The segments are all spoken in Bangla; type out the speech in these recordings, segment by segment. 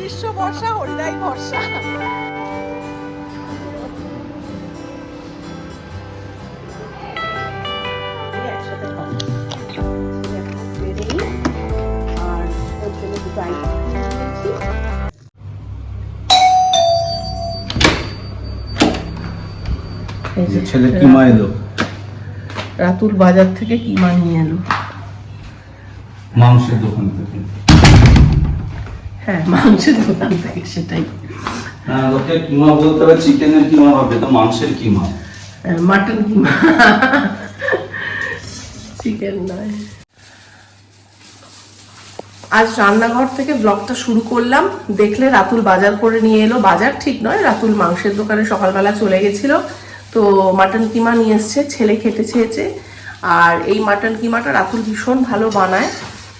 গ্রীষ্ম বর্ষা হরিদাই বর্ষা। কিমা এলো? রাতুল বাজার থেকে কিমা নিয়ে এলো? মাংসের দোকান থেকে। হ্যাঁ মাংসের দোকান থেকে সেটাই। হ্যাঁ লোকে কিমা বলতে হবে চিকেনের কিমা হবে তো মাংসের কিমা। মাটন কিমা। চিকেন নয়। আজ রান্নাঘর থেকে ব্লগটা শুরু করলাম। দেখলে রাতুল বাজার করে নিয়ে এলো। বাজার ঠিক নয় রাতুল মাংসের দোকানে সকালবেলা চলে গেছিল। তো মাটন কিমা নিয়ে এসছে ছেলে খেতে চেয়েছে। আর এই মাটন কিমাটা রাতুল ভীষণ ভালো বানায়।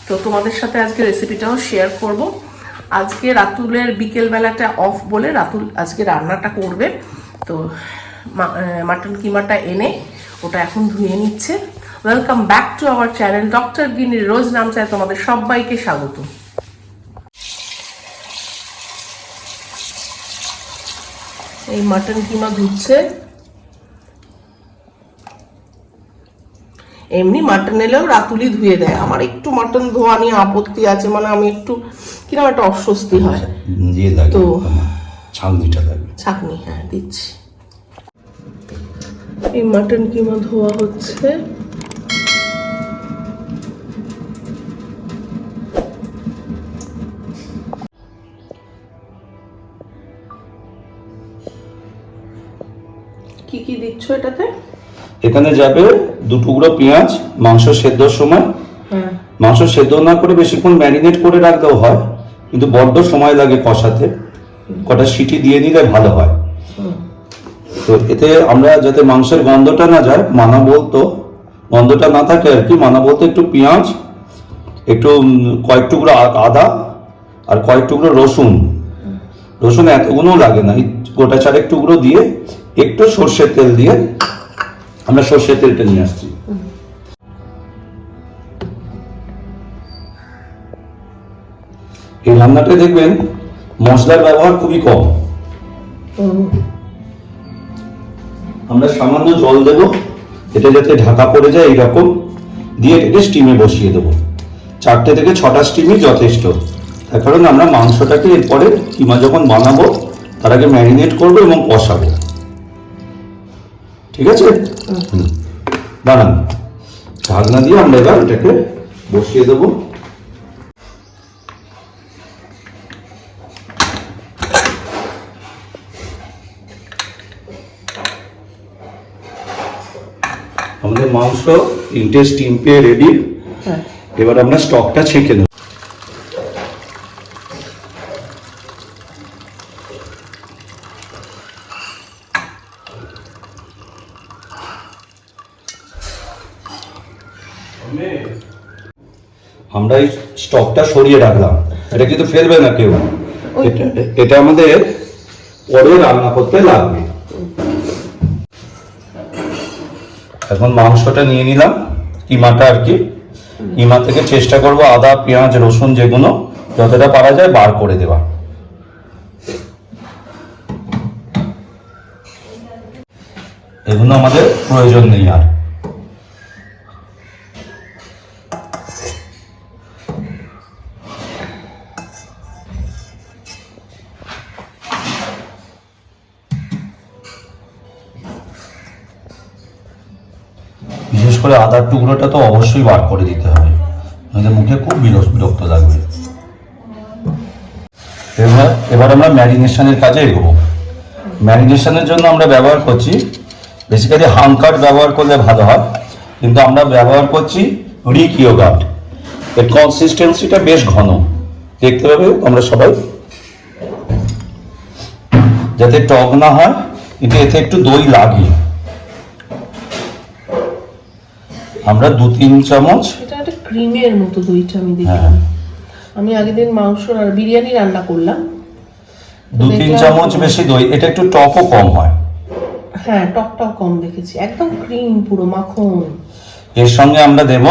তো তোমাদের সাথে আজকে রেসিপিটাও শেয়ার করব। আজকে রাতুলের বিকেলবেলাটা অফ বলে রাতুল আজকে রান্নাটা করবে। তো মাটন কিমাটা এনে ওটা এখন ধুয়ে নিচ্ছে। Welcome back to our channel doctor গিনির রোজ নাম চায় তোমাদের সবাইকে স্বাগত। এই মাটন কিমা ধুচ্ছে। এমনি মাটন এলেও রাতুলি ধুয়ে দেয়। আমার একটু মাটন ধোয়া নিয়ে আপত্তি আছে মানে আমি একটু কীরকম একটা অস্বস্তি হয়। ইয়ে লাগে। তো- ছাঁকনিটা লাগে। ছাকনি হ্যাঁ দিচ্ছি। এই মাটন কিমা ধোয়া হচ্ছে। কি কি দিচ্ছ এটাতে? এখানে যাবে দু টুকরো পেঁয়াজ মাংস সেদ্ধর সময়। হ্যাঁ। মাংস সেদ্ধ না করে বেশিক্ষণ ম্যারিনেট করে রাখলেও হয়। কিন্তু বড্ড সময় লাগে কষাতে। কটা সিটি দিয়ে নিলে ভালো হয়। তো এতে আমরা যাতে মাংসের গন্ধটা না যায় মানা বলতো গন্ধটা না থাকে আর কি মানা বলতে একটু পেঁয়াজ একটু কয়েক টুকরো আদা আর কয়েক টুকরো রসুন। রসুন এতগুলো লাগে না। গোটা চারেক টুকরো দিয়ে একটু সর্ষের তেল দিয়ে আমরা সর্ষের তেলটা নিয়ে আসছি। এই রান্নাটা দেখবেন মশলার ব্যবহার খুবই কম। আমরা সামান্য জল দেব এটা যাতে ঢাকা পড়ে যায় এইরকম দিয়ে এটাকে স্টিমে বসিয়ে দেবো। চারটে থেকে ছটা স্টিমই যথেষ্ট। তার কারণ আমরা মাংসটাকে এরপরে কিমা যখন বানাবো তার আগে ম্যারিনেট করব এবং কষাবো। ঠিক আছে। বানান ঢাকনা দিয়ে আমরা এবার এটাকে বসিয়ে দেবো আমাদের মাংস তিনটে স্টিম পেয়ে রেডি এবার আমরা স্টকটা ছেঁকে নেব। আমরা এই স্টকটা সরিয়ে রাখলাম। এটা কিন্তু ফেলবে না কেউ। এটা এটা আমাদের পরে রান্না করতে লাগবে। এখন মাংসটা নিয়ে নিলাম, কিমাটা আর কি। কিমা থেকে চেষ্টা করব আদা, পেঁয়াজ, রসুন যেগুলো, যতটা পারা যায় বার করে দেওয়া। এগুলো আমাদের প্রয়োজন নেই আর। টুকরোটা তো অবশ্যই বার করে দিতে হবে। নইলে মুখে খুব বিরক্ত লাগবে। এবার এবার আমরা ম্যারিনেশনের কাজে এগোবো। ম্যারিনেশনের জন্য আমরা ব্যবহার করছি বেসিক্যালি হামকাট ব্যবহার করলে ভালো হয়, কিন্তু আমরা ব্যবহার করছি রিক ইয়োগাট এর কনসিস্টেন্সিটা বেশ ঘন। দেখতে পাবে আমরা সবাই। যাতে টক না হয় কিন্তু এতে একটু দই লাগে। আমরা দু তিন চামচ। এটা একটা ক্রিমের মতো দইটা আমি দেখলাম। হ্যাঁ। আমি আগের দিন মাংস আর বিরিয়ানি রান্না করলাম। দু তিন চামচ বেশি দই এটা একটু টকও কম হয়। হ্যাঁ টকটাও কম দেখেছি। একদম ক্রিম পুরো মাখন। এর সঙ্গে আমরা দেব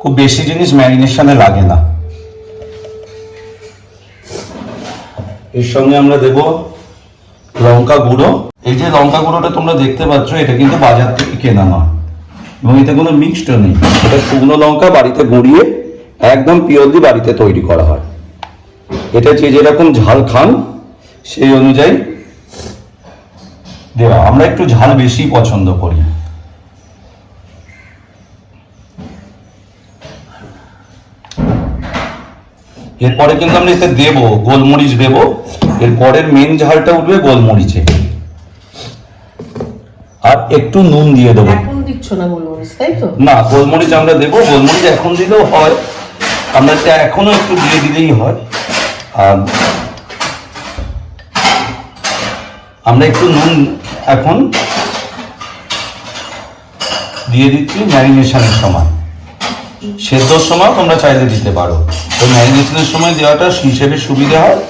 খুব বেশি জিনিস ম্যারিনেশনে লাগে না। এর সঙ্গে আমরা দেব লঙ্কা গুঁড়ো। এই যে লঙ্কা গুঁড়োটা তোমরা দেখতে পাচ্ছ, এটা কিন্তু বাজার থেকে কেনা নয়। এবং এতে কোনো মিক্সড নেই। এটা শুকনো লঙ্কা বাড়িতে গুঁড়িয়ে, একদম পিওরলি বাড়িতে তৈরি করা হয়। এটা যে যেরকম ঝাল খান, সেই অনুযায়ী দেওয়া। আমরা একটু ঝাল বেশি পছন্দ করি। এরপরে কিন্তু আমরা এতে দেব, গোলমরিচ দেব। এর পরের মেন ঝালটা উঠবে গোলমরিচে আর একটু নুন দিয়ে দেবো। এখন দিচ্ছ না গোলমরিচ তাই তো? না গোলমরিচ আমরা দেবো। গোলমরিচ এখন দিলেও হয়। আমরা এটা এখনও একটু দিয়ে দিলেই হয়। আর আমরা একটু নুন এখন দিয়ে দিচ্ছি ম্যারিনেশনের সময়। সেদ্ধর সময় তোমরা চাইলে দিতে পারো। তো ম্যারিনেশনের সময় দেওয়াটা হিসেবে সুবিধা হয়।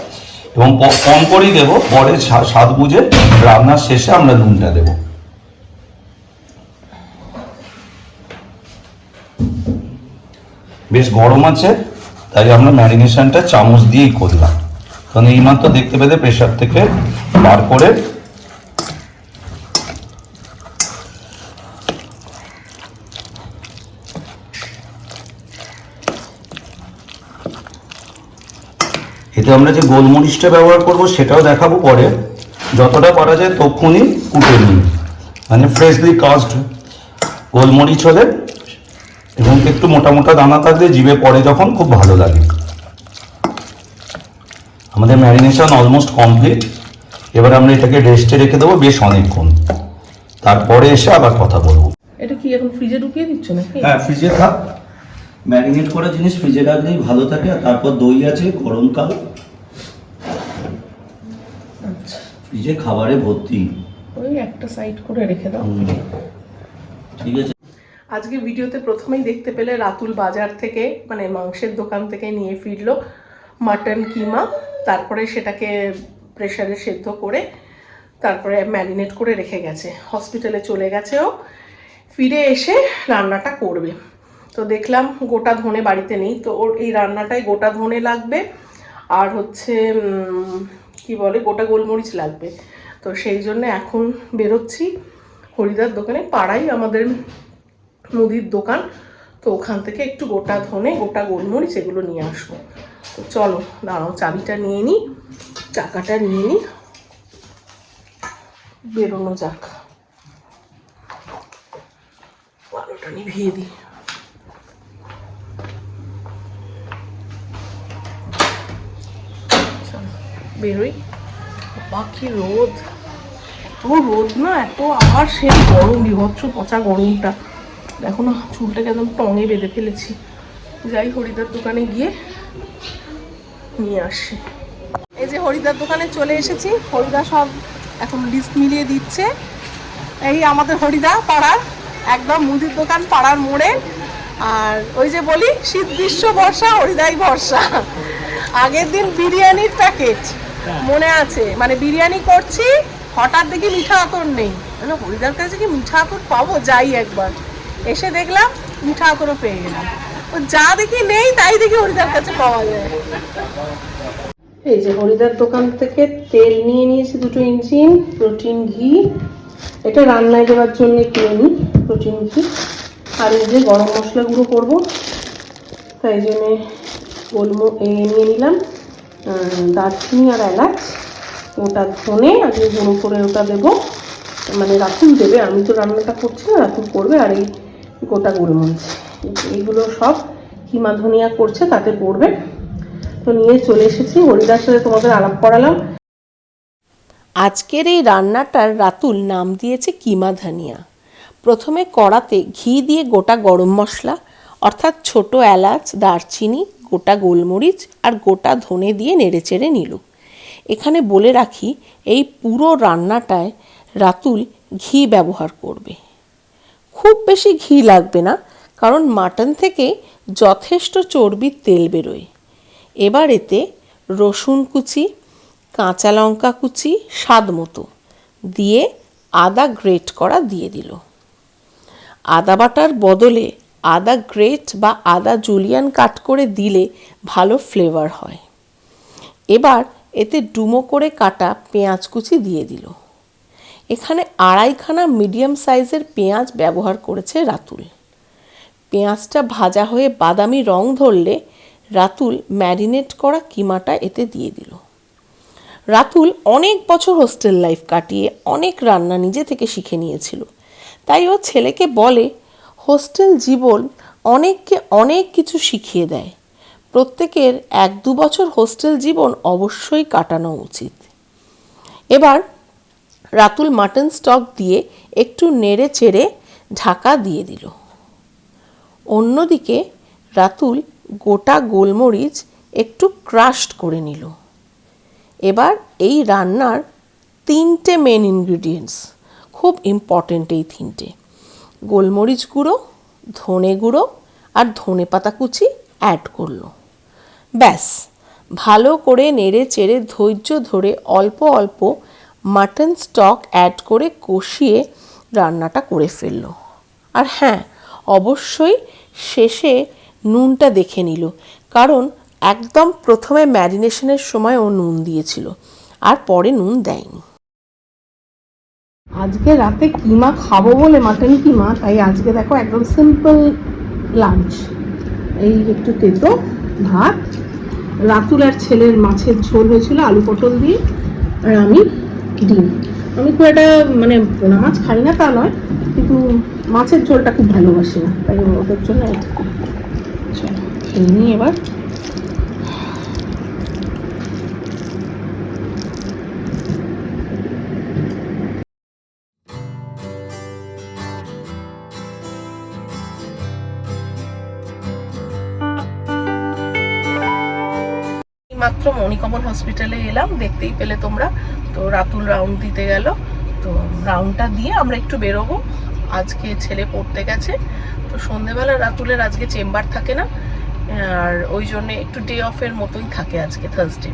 এবং কম করেই দেবো, পরে স্বা- স্বাদ বুঝে রান্নার শেষে আমরা নুনটা দেবো। বেশ গরম আছে, তাই আমরা ম্যারিনেশনটা চামচ দিয়েই করলাম। কারণ এই মাত্র দেখতে পেতে প্রেশার থেকে বার করে এতে আমরা যে গোলমরিচটা ব্যবহার করব সেটাও দেখাবো পরে। যতটা পারা যায় তখনই কুটে নিই। মানে ফ্রেশলি কাস্ট গোলমরিচ হলে এবং একটু মোটা মোটা দানা থাকলে জিভে পড়ে যখন খুব ভালো লাগে। আমাদের ম্যারিনেশন অলমোস্ট কমপ্লিট এবার আমরা এটাকে রেস্টে রেখে দেবো বেশ অনেকক্ষণ। তারপরে এসে আবার কথা বলব। এটা কি এখন ফ্রিজে ঢুকিয়ে দিচ্ছ নাকি? হ্যাঁ ফ্রিজে থাক। ম্যারিনেট করা জিনিস ফ্রিজে রাখলেই ভালো থাকে আর তারপর দই আছে গরমকাল আচ্ছা। ফ্রিজে খাবারে ভর্তি। ওই একটা সাইড করে রেখে দাও। ঠিক আছে। আজকে ভিডিওতে প্রথমেই দেখতে পেলে রাতুল বাজার থেকে মানে মাংসের দোকান থেকে নিয়ে ফিরলো মাটন কিমা। তারপরে সেটাকে প্রেশারে সেদ্ধ করে তারপরে ম্যারিনেট করে রেখে গেছে। হসপিটালে চলে গেছে ও। ফিরে এসে রান্নাটা করবে। তো দেখলাম গোটা ধনে বাড়িতে নেই, তো ওর এই রান্নাটায় গোটা ধনে লাগবে আর হচ্ছে কি বলে, গোটা গোলমরিচ লাগবে। তো সেই জন্য এখন বেরোচ্ছি হরিদার দোকানে, পাড়াই আমাদের মুদির দোকান। তো ওখান থেকে একটু গোটা ধনে, গোটা গোলমরিচ এগুলো নিয়ে আসব। তো চলো, দাঁড়াও, চাবিটা নিয়ে নিই চাকাটা নিয়ে নিই বেরোনো যাক। আলোটা নিভিয়ে দিই চলো বেরোই বাকি রোদ, এত রোদ না, এত আবার সে গরম, বিভৎস পচা গরমটা। দেখো না, চুলটাকে একদম টঙে বেঁধে ফেলেছি। যাই হরিদার দোকানে গিয়ে নিয়ে আসি। এই যে হরিদার দোকানে চলে এসেছি। হরিদা সব এখন লিস্ট মিলিয়ে দিচ্ছে। এই আমাদের হরিদা পাড়ার, একদম মুদির দোকান পাড়ার মোড়ে। আর ওই যে বলি, শীত, গ্রীষ্ম, বর্ষা, হরিদাই ভরসা। আগের দিন বিরিয়ানির প্যাকেট মনে আছে? মানে বিরিয়ানি করছি হঠাৎ দেখি মিঠা আতর নেই। মানে হরিদার কাছে কি মিঠা আতর পাবো? যাই একবার। এসে দেখলাম মিঠা আতরও পেয়ে গেলাম। ও যা দেখি নেই তাই দেখি হরিদার কাছে পাওয়া যায়। এই যে হরিদার দোকান থেকে তেল নিয়ে নিয়েছি দুটো ইঞ্চিন প্রোটিন ঘি। এটা রান্নায় দেওয়ার জন্য কিনে নিই প্রোটিন ঘি। আর এই যে গরম মশলা গুঁড়ো করব তাই জন্যে গোলমো এ নিয়ে নিলাম। দারচিনি আর এলাচ, ওটা ধনে আগে গুঁড়ো করে ওটা দেবো। মানে রাতুল দেবে, আমি তো রান্নাটা করছি না, রাতুল করবে আর এই গোটা গোলমরিচ। এইগুলো সব কিমা ধনিয়া করছে, তাতে পড়বে। তো নিয়ে চলে এসেছি, হরিদার সাথে তোমাদের আলাপ করালাম। আজকের এই রান্নাটার রাতুল নাম দিয়েছে কিমা ধানিয়া প্রথমে কড়াতে ঘি দিয়ে গোটা গরম মশলা, অর্থাৎ ছোট এলাচ, দারচিনি গোটা গোলমরিচ আর গোটা ধনে দিয়ে নেড়েচেড়ে নিল। এখানে বলে রাখি, এই পুরো রান্নাটায় রাতুল ঘি ব্যবহার করবে। খুব বেশি ঘি লাগবে না, কারণ মাটন থেকে যথেষ্ট চর্বির তেল বেরোয়। এবার এতে রসুন কুচি, কাঁচা লঙ্কা কুচি স্বাদ মতো দিয়ে আদা গ্রেট করা দিয়ে দিল। আদা বাটার বদলে আদা গ্রেট বা আদা জুলিয়ান কাট করে দিলে ভালো ফ্লেভার হয়। এবার এতে ডুমো করে কাটা পেঁয়াজ কুচি দিয়ে দিল। এখানে আড়াইখানা মিডিয়াম সাইজের পেঁয়াজ ব্যবহার করেছে রাতুল। পেঁয়াজটা ভাজা হয়ে বাদামি রং ধরলে রাতুল ম্যারিনেট করা কিমাটা এতে দিয়ে দিল। রাতুল অনেক বছর হোস্টেল লাইফ কাটিয়ে অনেক রান্না নিজে থেকে শিখে নিয়েছিল। তাই ও ছেলেকে বলে হোস্টেল জীবন অনেককে অনেক কিছু শিখিয়ে দেয়। প্রত্যেকের এক দু বছর হোস্টেল জীবন অবশ্যই কাটানো উচিত। এবার রাতুল মাটন স্টক দিয়ে একটু নেড়ে চেড়ে ঢাকা দিয়ে দিল। অন্যদিকে রাতুল গোটা গোলমরিচ একটু ক্রাশড করে নিল। এবার এই রান্নার তিনটে মেন ইনগ্রিডিয়েন্টস, খুব ইম্পর্টেন্ট এই তিনটে। গোলমরিচ গুঁড়ো, ধনে গুঁড়ো আর ধনে পাতা কুচি অ্যাড করল। ব্যাস, ভালো করে নেড়ে চেড়ে ধৈর্য ধরে অল্প অল্প মাটন স্টক অ্যাড করে কষিয়ে রান্নাটা করে ফেলল। আর হ্যাঁ অবশ্যই শেষে নুনটা দেখে নিল, কারণ একদম প্রথমে ম্যারিনেশনের সময় ও নুন দিয়েছিল, আর পরে নুন দেয়নি। আজকে রাতে কিমা খাব বলে মাটন কিমা, তাই আজকে দেখো একদম সিম্পল লাঞ্চ এই একটু তেতো ভাত, রাতুল আর ছেলের মাছের ঝোল হয়েছিল আলু পটল দিয়ে আর আমি ডিম। আমি খুব একটা মানে পোনা মাছ খাই না তা নয়, কিন্তু মাছের ঝোলটা খুব ভালোবাসি না, তাই ওদের জন্য খেয়ে নিই এবার। মাত্র মণিকমল হসপিটালে এলাম, দেখতেই পেলে তোমরা। তো রাতুল রাউন্ড দিতে গেল। তো রাউন্ডটা দিয়ে আমরা একটু বেরোবো। আজকে ছেলে পড়তে গেছে। তো সন্ধেবেলা রাতুলের আজকে চেম্বার থাকে না। আর ওই জন্যে একটু ডে অফের মতোই থাকে আজকে থার্সডে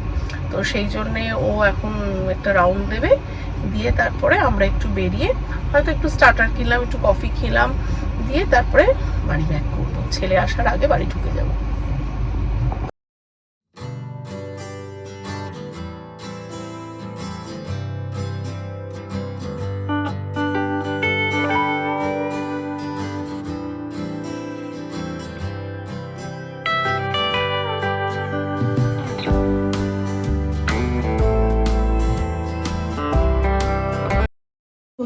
তো সেই জন্যে ও এখন একটা রাউন্ড দেবে। দিয়ে তারপরে আমরা একটু বেরিয়ে হয়তো একটু স্টার্টার কিনলাম, একটু কফি খেলাম। দিয়ে তারপরে বাড়ি ব্যাক করব। ছেলে আসার আগে বাড়ি ঢুকে যাব।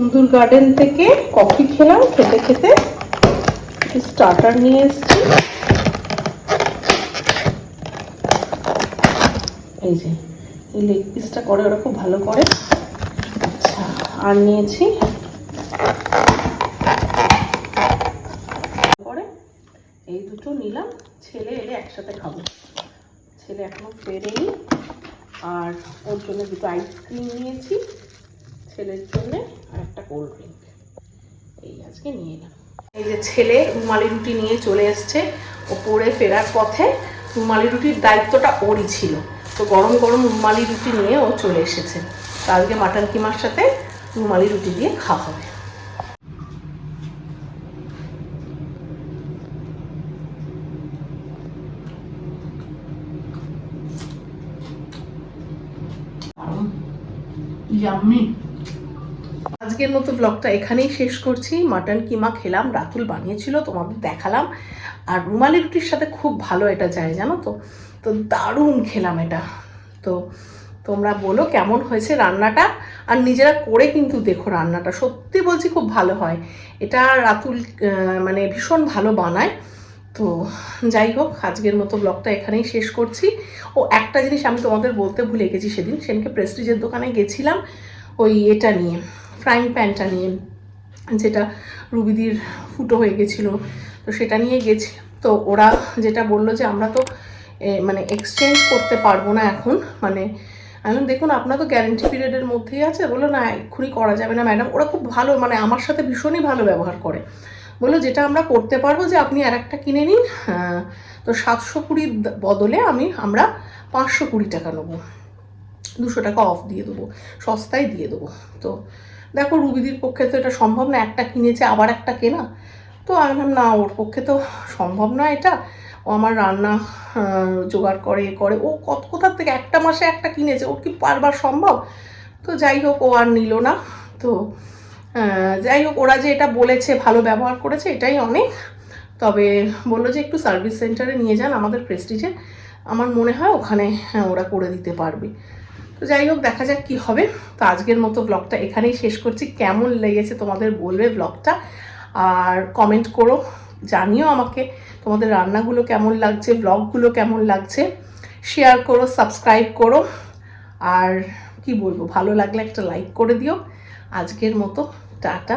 সুন্দর গার্ডেন থেকে কফি খেলাম, খেতে খেতে স্টার্টার নিয়ে এসেছি। এই যে, এই লেগ পিসটা করে, ওরা খুব ভালো করে। আচ্ছা আর নিয়েছি। এই দুটো নিলাম, ছেলে এলে একসাথে খাব। ছেলে এখনও ফেরেনি। আর ওর জন্য দুটো আইসক্রিম নিয়েছি। ছেলের জন্য আর একটা কোল্ড ড্রিঙ্ক এই আজকে নিয়ে এলাম। এই যে ছেলে রুমালি রুটি নিয়ে চলে এসছে ও পড়ে ফেরার পথে। রুমালি রুটির দায়িত্বটা ওরই ছিল। তো গরম গরম রুমালি রুটি নিয়ে ও চলে এসেছে। আজকে মাটন কিমার সাথে রুমালি রুটি দিয়ে খাওয়া হবে। ইয়াম্মি আজকের মতো ব্লগটা এখানেই শেষ করছি। মাটন কিমা খেলাম, রাতুল বানিয়েছিল, তোমাদের দেখালাম। আর রুমালি রুটির সাথে খুব ভালো এটা যায়, জানো তো? তো দারুণ খেলাম এটা। তো তোমরা বলো কেমন হয়েছে রান্নাটা? আর নিজেরা করে কিন্তু দেখো রান্নাটা। সত্যি বলছি খুব ভালো হয়। এটা রাতুল মানে ভীষণ ভালো বানায়। তো যাই হোক, আজকের মতো ব্লগটা এখানেই শেষ করছি। ও, একটা জিনিস আমি তোমাদের বলতে ভুলে গেছি সেদিন। সেদিনকে প্রেস্টিজের দোকানে গেছিলাম ওই এটা নিয়ে। ফ্রাইং প্যানটা নিয়ে। যেটা রুবিদির ফুটো হয়ে গেছিল, তো সেটা নিয়ে গেছি। তো ওরা যেটা বলল যে, আমরা তো মানে এক্সচেঞ্জ করতে পারব না এখন। মানে আমি দেখুন, আপনার তো গ্যারেন্টি পিরিয়ডের মধ্যেই আছে। বলল, না, এক্ষুনি করা যাবে না ম্যাডাম ওরা খুব ভালো মানে আমার সাথে ভীষণই ভালো ব্যবহার করে। বলল, যেটা আমরা করতে পারব যে, আপনি আর একটা কিনে নিন তো সাতশো কুড়ির বদলে আমি, আমরা পাঁচশো কুড়ি টাকা নেব। দুশো টাকা অফ দিয়ে দেবো, সস্তায় দিয়ে দেবো। তো দেখো রুবিদির পক্ষে তো এটা সম্ভব না একটা কিনেছে আবার একটা কেনা। তো আমি ভাবলাম না ওর পক্ষে তো সম্ভব না এটা। ও আমার রান্না জোগাড় করে করে। ও কত কোথার থেকে একটা মাসে একটা কিনেছে ওর কি পারবার সম্ভব? তো যাই হোক ও আর নিল না। তো যাই হোক ওরা যে এটা বলেছে ভালো ব্যবহার করেছে এটাই অনেক। তবে বলল যে একটু সার্ভিস সেন্টারে নিয়ে যান আমাদের প্রেস্টিজে আমার মনে হয় ওখানে হ্যাঁ, ওরা করে দিতে পারবে। তো যাই হোক, দেখা যাক কি হবে। তো আজকের মতো ব্লগটা এখানেই শেষ করছি। কেমন লেগেছে তোমাদের বলবে ব্লগটা আর কমেন্ট করো, জানিও আমাকে তোমাদের রান্নাগুলো কেমন লাগছে ব্লগগুলো কেমন লাগছে। শেয়ার করো সাবস্ক্রাইব করো। আর কি বলব, ভালো লাগলে একটা লাইক করে দিও। আজকের মতো, টাটা।